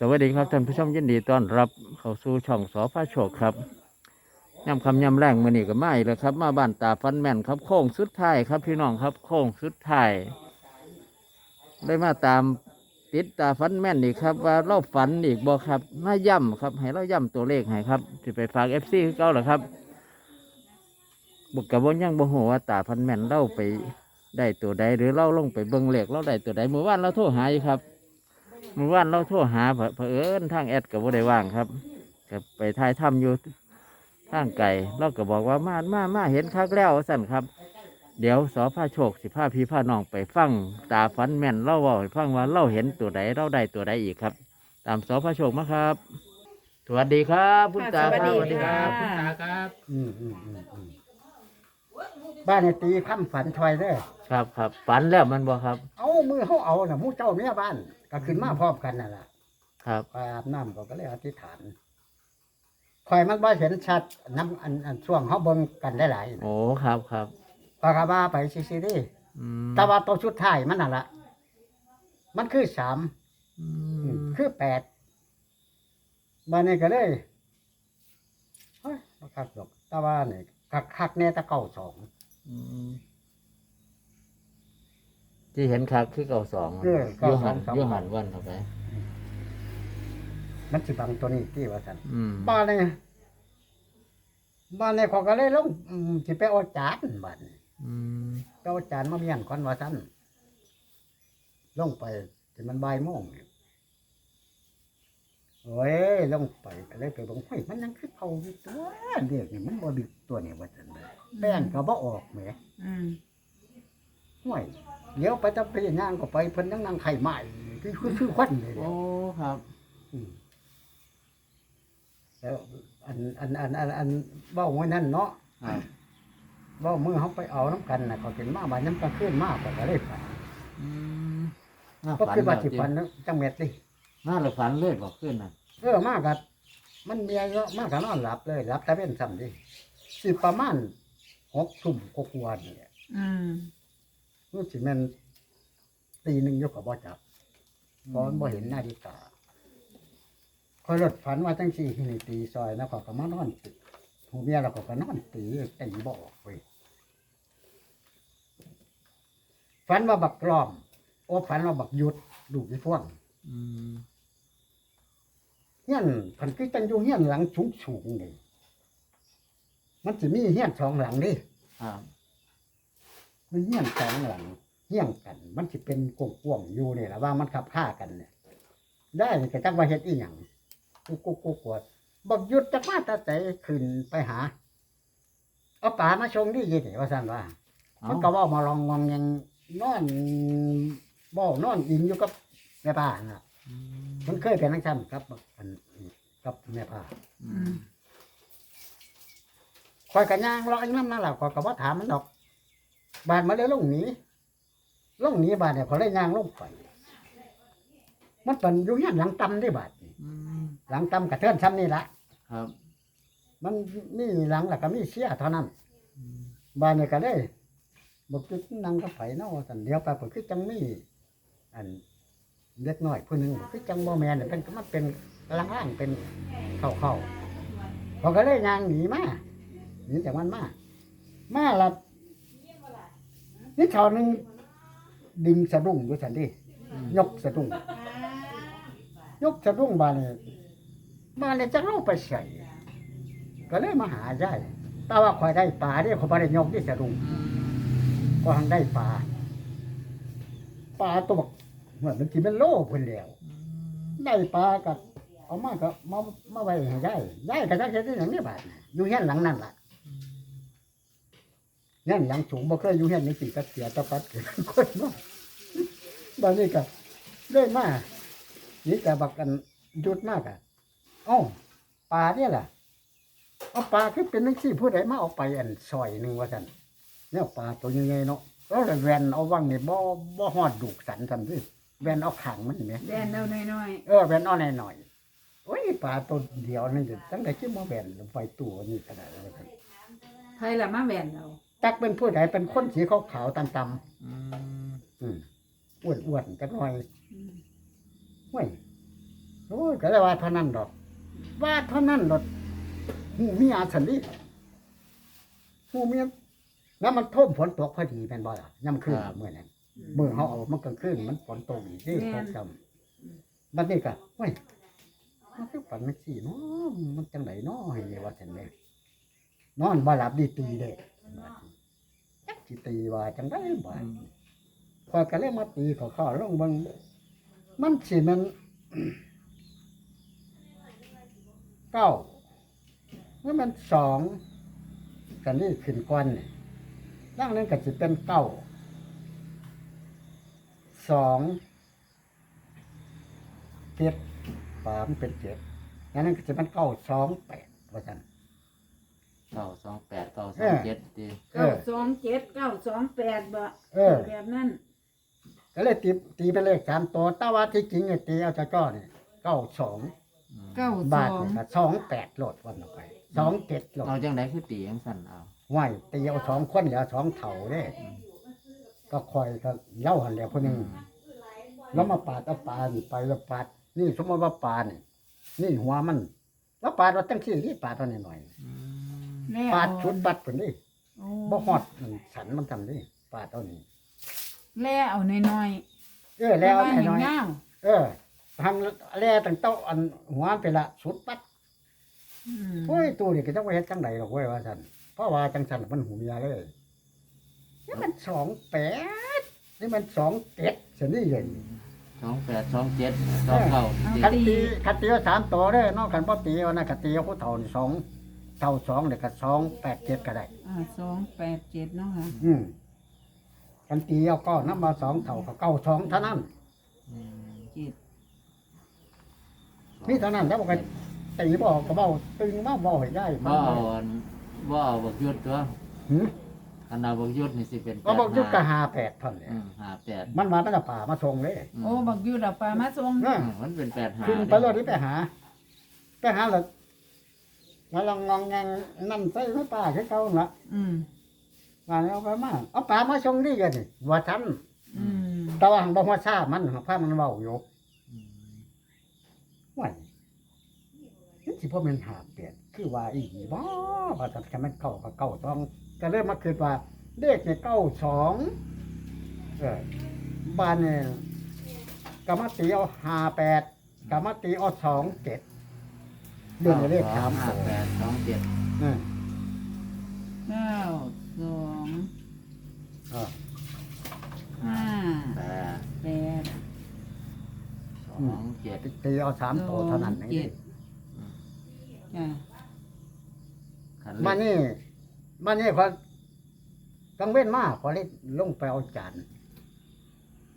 สวัสดีครับท่านผู้ชมยินดีต้อนรับเข้าสู่ช่องสอพระโชคครับย่ำคำย่ำแรงมือนี่ก็ไมาอีกแล้วครับ มาบ้านตาฟันแม่นครับโค้งสุดท้ายครับพี่น้องครับโค้งสุดท้ายได้มาตามติดตาฟันแม่นอีกครับ ว่าเราฝันอีกบ่ครับมาย่ำครับ ให้เราย่ำตัวเลขให้ครับจะไปฝากเอฟซีเก้าหรอครับบุกกับว่ายังบ่หัวว่าตาฟันแม่นเล่าไปได้ตัวใดหรือเล่าลงไปเบิ่งเหลขเราได้ตัวใดเมื่อวานเราโทรหายครับ เมื่อวานเราโทรหาเผเผอิญทางแอดกับว่าได้ว่างครับกับไปถ่ายทำอยู่ทางไก่เราก็บอกว่ามามามาเห็นคักแล้วสั่นครับ เดี๋ยวสอพาโชคสิพาพี่พาน้องไปฟังตาฟันแม่นเล่าเว่าให้ฟังว่าเราเห็นตัวใดเราได้ตัวใดอีกครับ ตามสอพาโชคมาครับ สวัสดีครับคุณตาสวัสดีครับค่ะคุณตาครับอืมอืมอืมอืมบ้านในตีข้ามฝันถอยเด้อครับครับฝันแล้วมันบ่ครับ เอามือเขาเอาน่ะหมูเจ้าเมียบ้าน ก็ขึ้นมาพร้อมกันนั่นแหละครับไปอาบน้ำก็ก็เลยอธิษฐานคอยมันบ่เห็นชัดน้ำอันอันช่วงเขาเบิ่งกันได้หลายๆโอ้ครับครับก็กว่าไปซิๆดิอืมแต่ว่าตัวชุดท้ายมันนั่นละมันคือสามอือืมมคือแปดบ้านนี้ก็เลยเฮ้ยบ่คักดอกแต่ว่านี่คักคักๆแน่แตะเก้าสองอืม ที่เห็นครับคือเก่าสองเออยูหันเก้าสอง ยูหันวันเข้าไป มันสิบังตัวนี้ที่ว่าสันอืมบ้านนี่บ้านนี่เขาก็เลยลงอืมสิไปเอาจานบ้าน อืมไปเอาจานมาเมียนคอนว่าสันลงไปที่มันบ่ายโมงนี่โอ้ยลงไปก็เลยไปบอกเฮ้ยมันยังคือเขาอยู่ตัวเด็กนี่มันบ่ดึกตัวนี่ว่าสันเลยแป้งก็บ่ออกแหมอืม ห่วยเดี๋ยวไปตะไปย่างก็ไปเพิ่นยังนั่งไข่ใหม่คือคือคือควันเลยโอ้ครับอืมแล้วอันอันอันอันอันเบ้าไว้นั่นเนาะครับเบ้ามือเขาไปเอาน้ำกันนะเขาเป็นมาบานน้ำกันขึ้นมากกว่าเลยฝันอืมน่าก็ฝันคือว่าแบบสิฝันนะจังเม็ดเลยน่าหลับฝันเลยบอกขึ้นนะเออมากกัมันเมียเยอะมากกับนอนหลับเลยหลับแต่เป็นซ้ำดิสิประมาณหกทุ่มกว่าๆนี่แหละอืม รู้สิแมันตีหนึ่งอยกกับบ่จับเพราะมันบ่เห็นนาฬิกาคอยรถฝันว่าจังสี่นี่ตีซอยนะเขาก็มานอนตีหูเมียเราก็ก็นอนตีตีบ่ออกเว้ยฝันว่าบักกลอม โอ้ฝันว่าบักหยุดดูกี่พ่วงอืมเฮียนพันคือจังอยู่เฮียนหลังสูงสูงๆนี่มันจะมีเฮียนสองหลังดิครับ มันเฮี้ยงสองหลังเฮี้ยงกัน มันสิเป็นกวงๆอยู่นี่แหละว่ามันขับฆ่ากันเนี่ยได้นี่ก็จักว่าเฮ็ดอีหยังกูกูกูกวดบักหยุดจักมาแตาใจขึ้นไปหาเอาป่ามาชงดิยินว่าซั่นว่าเอามันก็เว่ามาลองงองยังนอนบ่นอนอิงอยู่กับแม่ป้าน่ะอืมมันเคยเป็นนักชั้นครับอันกับแม่ป้าอืมคอยกันย่างรออีกน้ำนั่นแหละคอยก็บ่ถามมันดอก บานมาเลยลงหนีลงหนีบานเนี่ยเขาเลยย่างลงไปมันเป็นอยู่เฮียนหลังตำได้บาดนี่อืมหลังตำกระเทือนซ้ำนี่ละครับมันมีหลังแล้วก็มีเสียเท่านั้น อืมบานเนี่ยก็ได้บอกจุดนั่งก็ไผเนาะสันเดียวไปผมคือจังมีอันเล็กน้อยผู้หนึงคือจังบ่แมนเนี่ยเป็นมันเป็นล่างๆเป็นเข้าเข้าๆเขาก็เลยย่างหนีมาหนีจากมันมามาละ นี่ชาวหนึงดึงสะดุ้งด้วยสันดิยกสะดุ้งยกสะดุ้งบานเนี่ยมาเนี่ยจะเล่าไปใส่ก็เลยมาหายายแต่ว่าคอยได้ปลาเนี่ยเขาไม่ได้ยกที่สะดุ้งอืมก็ทางได้ปลาปลาตัวบักเหมือนมันกินเป็นโลเพิ่นแล้วได้ปลากับเอามาก็มามาไว้ให้ยายยายก็จักเฮ็ดได้หยังนี่บาดน่ะอยู่เฮียนหลังนั่นล่ะ เฮียนหลังสูงบ่เคยอยู่เฮียนนี่สิก็เสียตะปัดเกิดคนเนาะบานนี้ก็ได้มานี่แต่บักกันหยุดมากอะเอ้าปลาเนี่ยล่ะเอาปลาคือเป็นจังซี่ผู้ใดมาเอาไปอันซอยหนึงว่าซั่นเนี่ยปลาตัวใหญ่ๆเนาะแล้วเลยแวนเอาว่างนี่บ่บ่ฮอดดูกสันทำซิแวนเอาขางมันแหมแดนเอาน้อยเออแวนเอาหน่อยๆโอ้ยปลาตัวเดียวนี่ตั้งแต่ชื่อมาแวนไฟตัวนี่ขนาดนั้นๆไทยละมาแวนเรา จักเป็นผู้ใดเป็นคนสีขาวๆตำอืมๆอืมอ้วนๆจักหน่อยอืมห้วยโอ้ยก็เลยว่าเท่านั้นดอก ว่าเท่านั้นดอกหูเมียสันดิหูเมียแล้วมันท่วมฝนตกพอดีแม่นบ่ล่ะย่ำคืนเมื่อนั้นเมื่อเขาเอามันกลางคืนมันฝนตกอีกที่ตกจำบัดนี้ก็เฮ้ยมันคือฝันไม่สี่เนาะมันจังไหนเนาะให้ว่าฉันเลย นอนบ่หลับดีตีเด้จักสิตีว่าจังได้บ่พอยก็เลยมาตีเขาเข้าลงเบิ่งมันสิมันเก้าเมื่อมันสองกันนี่ขึ้นก้อนนี่ร่างนั้นก็จะเป็นเก้าสองเจ็ดสามเป็นเจ็ดอันนั้นก็จะเป็นเก้าสองแปดว่าจัน เก้าสองแปดเก้าสองเจ็ดตีเอเก้าอสองเจ็ดเก้าสองแปดบ่เออ แบบนั้นก็เลยตีตีเป็นเลขสามตัวแต่ว่าที่จริงเนี่ยตีเอาเจ้าจ้อเนี่ยเก้าสองเก้าสบาทองเนี่ยก็สองแปดโหลดวันออกไปสองเจ็ดโหลดเอาจังไดคือตีจังสั่นเอาไหวตีเอาสองคนเหลือสองเถ่าเด้ก็คอยก็เล่าหันแหล้วคนหนึ่งแล้วมาปาดเอาปลานี่ไปแล้วปาดนี่สมมติว่าปลานี่นี่หัวมัน แล้วปาดเราตั้งที่นี่ปาดเท่านี้หน่อยอืม แล่ปาดเอชุดบัดคนนี้โอ้บ่ฮอดมันสันมันทำนี่ปาดเท่านี้แล่เอาน้อยเออแล้วว่าไอ้เห็นน้อยเงาเออทำแล่ตั้งโต๊ะอันหัวไปละสุดปัดอืมโอ้ยตัวนี่ก็จะไปเฮ็ดจังไดหรอกเว้ยว่าซั่นเพราะว่าจังซั่นมันหูเมียเลยนี่มันสองแปดนี่มันสองเจ็ดสินี่ใหญ่สองแปดสองเจ็ดสองเก้าตีคันตีคันตีเอาสามตัวเด้อนอกกันบ่ตีเอานะคันตีเอาผู้เฒ่านี่สอง เท่าสองเด็กก็สองแปดเจ็ดก็ได้ อ่าสองแปดเจ็ดเนาะค่ะอืมคันตีเอาก็น้ำมาสองเท่าก็เก้าสองเท่านั้นอืมเจ็ดนี่เท่านั้นแล้วบอกกันตีบอกก็เบาตึงมาบ่ให้ได้บ่เอาอันบ่เอาบักยุดตัวหืมอันเอาบักยุดนี่สิเป็นก็บอกยุกกะห้าหาแปดท่อนเลยอืมห้าแปดมันมาตั้งแต่ป่ามาส่งเลยมโอ้บักยูดเอาปลามาส่งนะ อืมมันเป็นแปดห้าขึ้นไปรถนี่ไปหา ไปหาแล้ว มาลองงองแงงนั่นใส่ไม่ป่าคือเก่าละอืมว่าเอาไปมาเอาป่ามาส่งนี่กันนี่ว่าทันอืมแต่ว่าหังบ่ว่าทราบมันหังพามันเว้าอยู่อืมว่านี่สิพ่อแม่นหาเปลี่ยนคือว่าอีหลีบ่ว่าแต่จะมันเก่าก็เก่าต้องก็เริ่มมาคิดว่าเลขเนี่ยเก้าสองเออบ้านเนี่ยกรรมตีเอาห้าแปดกรรมตีเอาสองเจ็ด เรื่องเลขสามห้าตัวแปดสองเจ็ดอืมเก้าสองห้าแปดแปดสองเจ็ดตีเอาสามตัวเท่านั้นเอเจ็งดจ้ะขันมาเล็กนี่มานี่พอกังเว้นมากพอเลยลงไปเอาจาน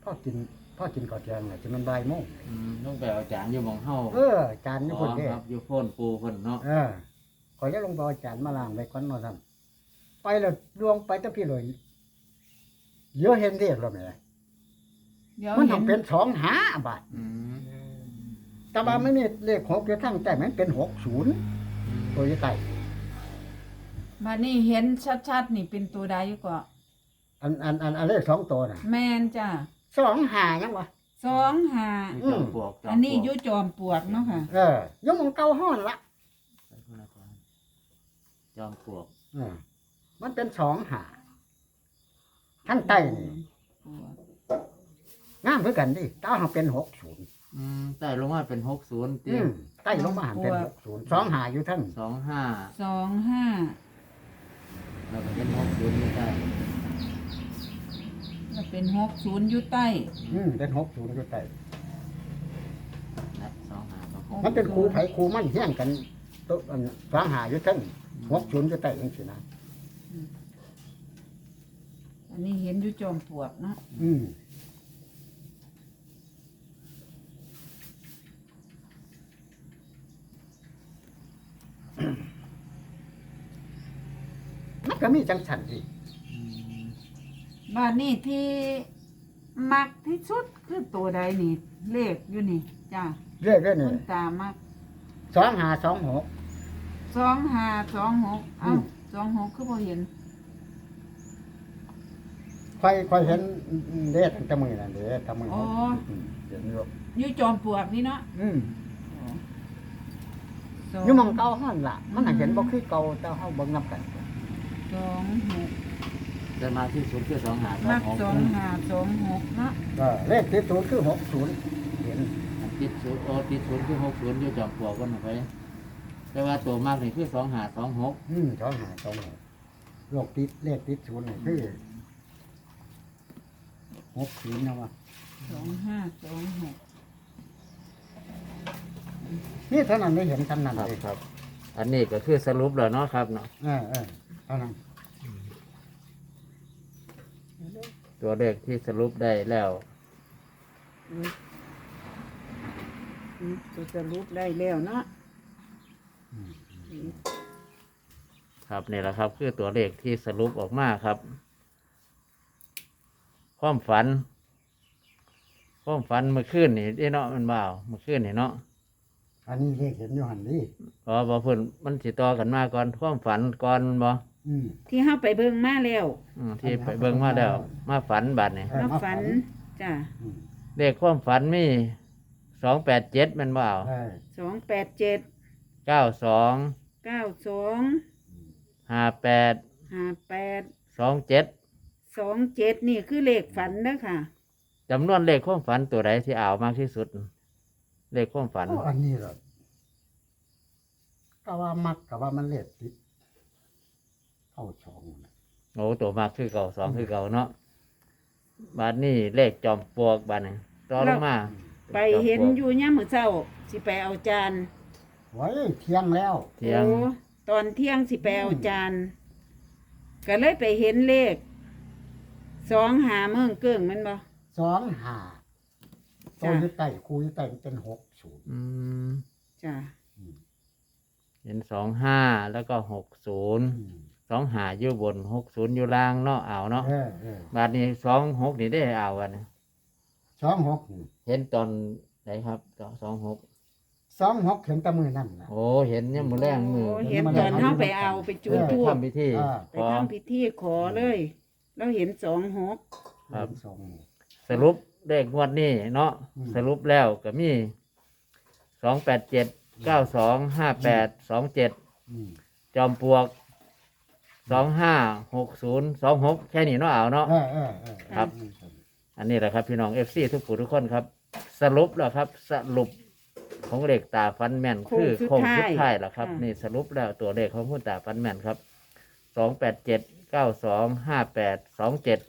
พ่อกิน พ่อกินข้าวเที่ยงเนี่ยจะมันบ่ายโมงอืมต้องไปเอาจานอยู่หมองเฮาเออจานนี่อ๋คอนเด้ครับอยู่โพ่นปูเพิ่นเนาะเออขอยจะลงไปเอาจานมาล้างไว้ก่อนเนาะท่านไปแล้วลวงไปแตะพี่เลยเดี๋ยวเห็นเรียกแล้วแหม่เดี๋ยวมันเห็ต้อนงเป็นสองหาบาทอืมแต่ว่าไม่มีเลขหกอยู่ทั้งแต่มันเป็นหกศูนย์ตัวยี่ไตบัดนี้เห็นชัดๆนี่เป็นตัวใดอยู่ก็อันอันอันอันเลขสองตัวน่ะ แมนจ้ะ สองหายังวะ สองห้าอยู่จอมปลวกจมปลวกอันนี้อยุจอมปลวกเนาะค่ะ เออยังมองเก่าห้อนละจอมปลวกเออมันเป็นสองหาทั้งใต้นี่ปลวกงามเพื่อกันดิตาหังเป็นหกศูนย์อืมใต้ลงมาเป็นหกศูนย์ตีอืมใต้ลงมาหันเป็นหกศูนย์สองหาอยู่ทั้งสองห้าสองห้าแล้วก็เป็นหกศูนย์อยู่ใต้ แล้วเป็นหกศูนย์อยู่ใต้อืมเป็นหกศูนย์อยู่ใต้และสองห้าก็หกมันเป็นครูไผครูมันเฮี้ยงกันตัวอันสองหาอยู่ทั้งหกศูนย์อยู่ใต้ยังสินะอันนี้เห็นอยู่จอมปลวกเนาะอืมมันก็มีจังสันที่อืม บ้านนี้ที่มักที่สุดคือตัวใดนี่เลขอยู่นี่จ้ะเรื่อยเรื่อยคุนี่ณตามักสองหาสองหก สองห้าสองหกเอ้าอืม สองหกคือพอเห็นค่อยค่อยเห็นเด็ดตั้งแต่มือนั่นเด็ดตั้งมืออ๋อมเห็นอยู่อยู่จอมปลวกนี่เนาะอืมสองอยู่หมองเก่าหั่นล่ะ มันน่ะเห็นบ่คือเก่าแต่เฮาเบิ่งนํกันสองหก จะมาที่ศูนย์คือสองหาสอมังกหกสองห้าสองหกเนาะก็เลขที่ศูนย์คือ60เห็นติดศูนย์โอติดศูนย์คือหกศูนย์อยู่จอมปลวกกันไป แต่ว่าตัวมากนี่คือสองหาสองหกอืมสองหาสองหกโลกติดเลขติดศูนย์นี่คือ60นะว่าสองห้าสองหกนี่เท่านั้นได้เห็นกันนั่นครับเลยครับ อันนี้ก็คือสรุปแล้วเนาะครับเนาะเออเออเท่านั้น ตัวเลขที่สรุปได้แล้วจะรูปได้แล้วเนาะครับนี่แหละครับ คือตัวเลขที่สรุปออกมาครับความฝันความฝันเมื่อคืนนี่ได้เนาะมันบ่าวเมื่อคืนนี่เนาะอันนี้เลขเห็นอยู่หันนี่พอบ่เพิ่นมันสิต่อกันมาก่อนความฝันก่อนบ่ อืม ที่เฮาไปเบิ่งมาแล้วอืมที่ไปเบิ่งมาแล้วมาฝันบัดนี่เออมามาฝัฝันน จ้ะอืมเลขความฝันมีสองแปดเจ็ดมันบ่าวเออสองแปดเจ็ดเก้าสองเก้าสองห้าแปดห้าแปดสองเจ็ดสองเจ็ดนี่คือเลขฝันเด้อค่ะ จำนวนเลขความฝันตัวใดที่อ่าวมากที่สุด เลขความฝัน โอ้อันนี้เหรอก็ว่ามักก็ว่ามันเลขติด เข้าช่องน่ะโอ้ตัวมากคือเก่าสองคือเก่าเนาะบาทนี่เลขจอมปลวกบาทนี่ต่อลงมาไปเห็นอยู่ย่ามมื้อเช้า สิไปเอาจานไว้เที่ยงแล้วเที่ยงโอ้ตอนเที่ยงสิไปเอาจานก็เลยไปเห็นเลขสองหาเมืองเกิ้งแมันบ่สองหาตัจ้ะวอยู่ใต้คูอยู่ใต้เป็นหกศูนย์อืมจ้ะเห็นสองห้าแล้วก็หกศูนย์อืม สองหาอยู่บนหกศูนย์อยู่ล่างเนาะอ่าวเนาะเออเออบาทนี้สองหกนี่ได้อ่าวกันสองหกนี่เห็นตอนไหนครับตอนสองหกสองหกเห็นแตะมือนั่นนะ โอ้เห็นเนี่ยามมือแรงมือโเห็นตอนเฮาไปเอาไปจุดไปธูปทำพิธีอ่าไปขอ ทำพิธีขอเลย เราเห็นสองหกครับ สองหก สรุปเลขงวดนี้เนาะอืม สรุปแล้วก็มีสองแปดเจ็ดเก้าสองห้าแปดสองเจ็ดอืมจอมปลวก สองห้าหกศูนย์สองหกแค่นี้เนาะเอาเนาะเออเออเออครับ อันนี้แหละครับพี่น้องเอฟซีทุกผู้ทุกคนครับ สรุปแล้วครับ สรุปของเลขตาฟันแม่นคือโค้งสุดท้ายแล้วครับนี่สรุปแล้วตัวเลขของคุณตาฟันแม่นครับสองแปดเจ็ดเก้าสองห้าแปดสองเจ็ด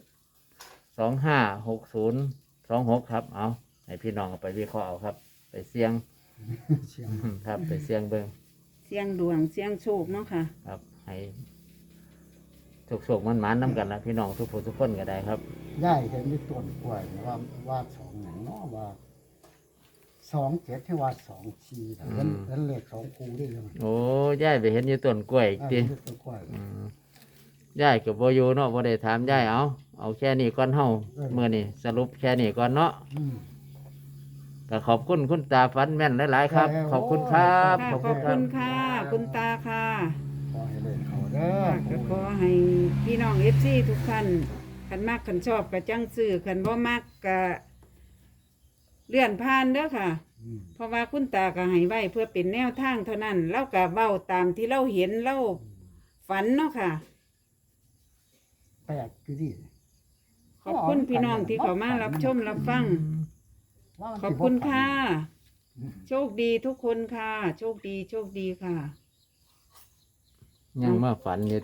สองห้าหกศูนย์สองหกครับ เอาให้พี่น้องเอาไปวิเคราะห์เอาครับ ไปเสี่ยงเชียง ครับ ไปเสี่ยงเบิ่งเสียงดวงเสียงโชคเนาะค่ะ ครับ ให้ โศกๆมันมันๆน้ำกันนะพี่น้องทุกผู้ทุกคนก็ได้ครับ ย่ายเห็นมีต้นกล้วยนะว่าว่าสองหนังเนาะว่าสองเจ็ดที่ว่าสองชีนะเห็นอืม เห็นเลขสองคูได้ยังโอ้ย่ายไปเห็นอยู่ต้นกล้วยอีกอ่าทีเห็นต้นกล้วย อืมย่ายกับโบอยูเนาะบ่ได้ถามย่ายเอา เอาแค่นี้ก่อนเฮาเออเมื่อนี้สรุปแค่นี้ก่อนเนาะอืม ก็ขอบคุณคุณตาฟันแม่นหลายๆครับเออขอบคุณครับค่ะขอบขคุอบณคคุรับณค่ะ คุณตาค่ะขอให้ เลขเขาเด้อก็ขอให้พี่น้องเอฟซีทุกท่านขันมากขันชอบกะจังซื้อขันบ่มากกะเลื่อนผ่านเด้อค่ะอืมเพราะว่าคุณตาก็ให้ไว้เพื่อเป็นแนวทางเท่านั้นเล่ากับเบ้าตามที่เราเห็นเล่าฝันเนาะค่ะ แปลกคือดิขอบคุณพี่น้องที่เขามารับชมรับฟัง ว่ามันขอบสิคุณค่ะอืมโชคดีทุกคนค่ะ โชคดีโชคดีค่ะ ยังมาฝันอยู่